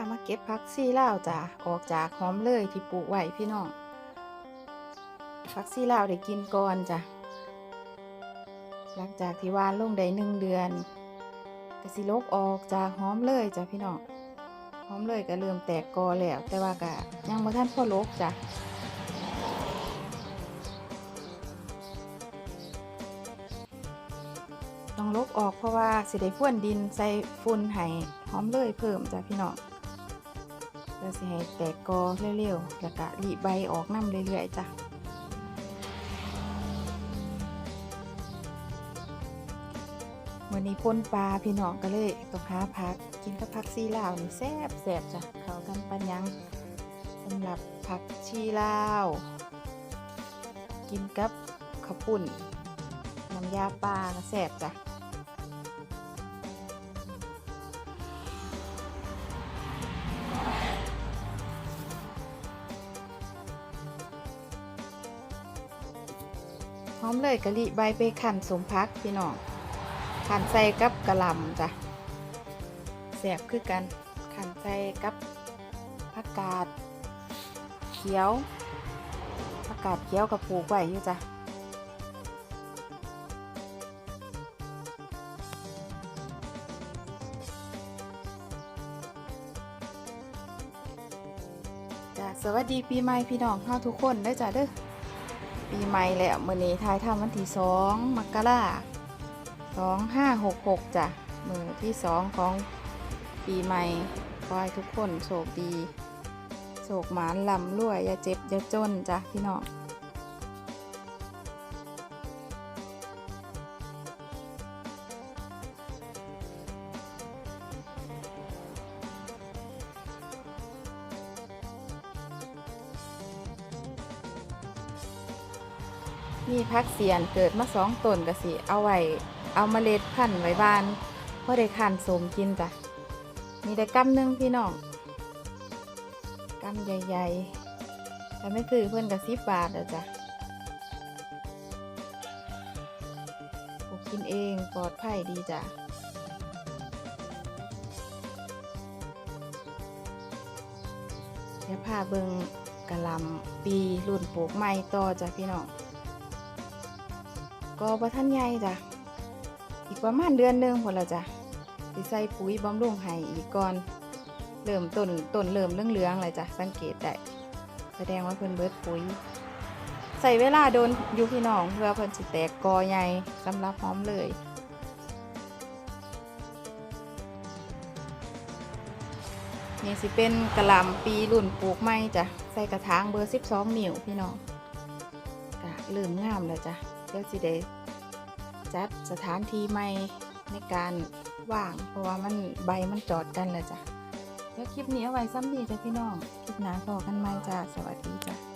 ามาเก็บผักซี่ลาวจ้ะออกจากหอมเลยที่ปลูกไว้พี่น้องผักซี่ลาวได้กินก่อนจ้ะหลังจากที่วานลงได้หนึ่งเดือนก็สิลกออกจากหอมเลยจ้ะพี่น้องหอมเลยก็เริ่มแตกกอแล้ว แต่ว่าก็ยังบ่ทันพ่อลกจ้ะต้องลบออกเพราะว่าสิได้พ่วนดินใส่ฝุ่นให้หอมเลยเพิ่มจ้ะพี่น้อง แล้วสิให้แตกกอเร็วๆแล้วก็รีใบออกน้ำเรื่อยๆจ้ะวันนี้พ่นปลาพี่น้องก็เลยต้องหาผักกินกับผักชีลาวนี่แซ่บแซ่บจ้ะเขากันปันยังสำหรับผักชีลาว กินกับข้าวปุ้นน้ำยาปลาแซ่บจ้ะ พร้อมเลยกะลิใบไปขันสมพักพี่น้องขันใส่กับกะหล่ำจ้ะแซ่บคือกันขันใส่กับผักกาดเขียวผักกาดเขียวกับปลูกไว้อยู่จ้ะจ้ะสวัสดีปีใหม่พี่น้องเฮาทุกคนได้จ้ะเด้อ ปีใหม่แล้วมื้อนี้ทายทำวันที่สองมกราสองห้าหกหกจ้ะมือที่สองของปีใหม่ขอให้ทุกคนโชคดีโชคหมานลำรวยอย่าเจ็บอย่าจนจ้ะพี่น้อง มีพักเสียนเกิดมาสองต้นกะสิเอาไว้เอาเมล็ดพันธุ์ไว้บ้านพอได้ขันสมกินจ้ะมีได้กำหนึ่งพี่น้องกำใหญ่ๆแต่ไม่ซื้อเพื่อนกับสิบบาทเด้อจ้ะปลูกกินเองปลอดภัยดีจ้ะเดี๋ยวพาเบิงกะลำปีรุ่นปลูกใหม่ต่อจ้ะพี่น้อง ก็บ่ท่านใหญ่จ้ะ อีกประมาณเดือนหนึงพอละจ้ะสิใส่ปุ๋ยบำรุงให้อีกก่อนเริ่มต้นต้นเริ่มเหลืองๆเลยจ้ะสังเกตได้แสดงว่าเพิ่นเบิดปุ๋ยใส่เวลาโดนอยู่พี่น้องเพื่อเพิ่นสิแตกกอใหญ่สำหรับพร้อมเลยนี่สิเป็นกระลำปีรุ่นปลูกใหม่จ้ะใส่กระถางเบอร์ 12 นิ้วพี่น้องก็เริ่มงามแล้วจ้ะ เดี๋ยวสิเดจัดสถานที่ใหม่ในการว่าง เพราะว่ามันใบมันจอดกันแล้วจ้ะ เดี๋ยวคลิปนี้เอาไว้ซ้ำดีจ้ะพี่น้อง คลิปหน้าพอกันไหมจ้ะ สวัสดีจ้ะ